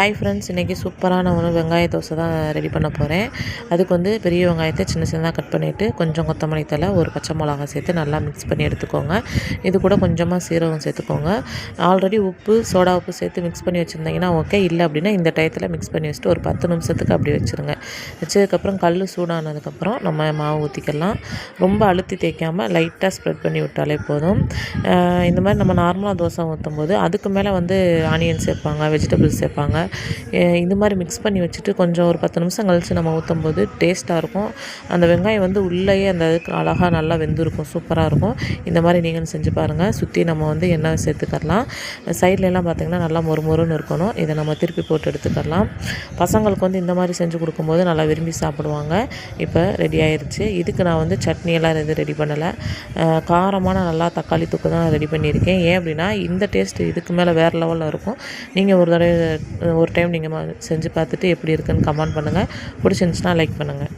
Hi friends இன்றைக்கி சூப்பரான ஒரு வெங்காய தோசை தான் ரெடி பண்ண போகிறேன் அதுக்கு வந்து பெரிய வெங்காயத்தை சின்ன சின்னதாக கட் பண்ணிவிட்டு கொஞ்சம் கொத்தமல்லி தலை ஒரு பச்சை மிளகா சேர்த்து நல்லா மிக்ஸ் பண்ணி எடுத்துக்கோங்க. இது கூட கொஞ்சமாக சீரகம் சேர்த்துக்கோங்க. ஆல்ரெடி உப்பு சோடா உப்பு சேர்த்து மிக்ஸ் பண்ணி வச்சுருந்தீங்கன்னா ஓகே இல்லை அப்படின்னா இந்த டயத்தில் மிக்ஸ் பண்ணி வச்சுட்டு ஒரு பத்து நிமிஷத்துக்கு அப்படி வச்சுருங்க. வச்சதுக்கப்புறம் கல் சூடானதுக்கப்புறம் நம்ம மாவு ஊற்றிக்கலாம் ரொம்ப அழுத்தி தேய்க்காமல் லைட்டாக ஸ்ப்ரெட் பண்ணி விட்டாலே போதும். இந்த மாதிரி நம்ம நார்மலாக தோசை ஊற்றும் போது அதுக்கு மேலே வந்து ஆனியன் சேர்ப்பாங்க வெஜிடபிள்ஸ் சேர்ப்பாங்க. இது இந்த மாதிரி மிக்ஸ் பண்ணி வச்சுட்டு கொஞ்சம் ஒரு பத்து நிமிஷம் கழித்து நம்ம ஊற்றும் போது டேஸ்ட்டாக இருக்கும். அந்த வெங்காயம் வந்து உள்ளேயே அந்த இதுக்கு அழகாக நல்லா வெந்திருக்கும். சூப்பராக இருக்கும். இந்த மாதிரி நீங்களும் செஞ்சு பாருங்கள் சுற்றி நம்ம வந்து எண்ணெய் சேர்த்துக்கலாம் சைட்லலாம் பார்த்திங்கன்னா நல்லா மொறு மொறுன்னு இருக்கணும். இதை நம்ம திருப்பி போட்டு எடுத்துக்கலாம் பசங்களுக்கு வந்து இந்த மாதிரி செஞ்சு கொடுக்கும்போது நல்லா விரும்பி சாப்பிடுவாங்க. இப்போ ரெடி ஆயிடுச்சு இதுக்கு நான் வந்து சட்னியெல்லாம் எதுவும் ரெடி பண்ணலை. காரமான நல்லா தக்காளி தூக்கு தான் ரெடி பண்ணியிருக்கேன். ஏன் அப்படின்னா இந்த டேஸ்ட் இதுக்கு மேலே வேறு லெவலில் இருக்கும். நீங்கள் ஒரு தடவை ஒரு டைம் நீங்கள் செஞ்சு பார்த்துட்டு எப்படி இருக்குன்னு கமெண்ட் பண்ணுங்கள் பிடிச்சிருந்துச்சுன்னா லைக் பண்ணுங்கள்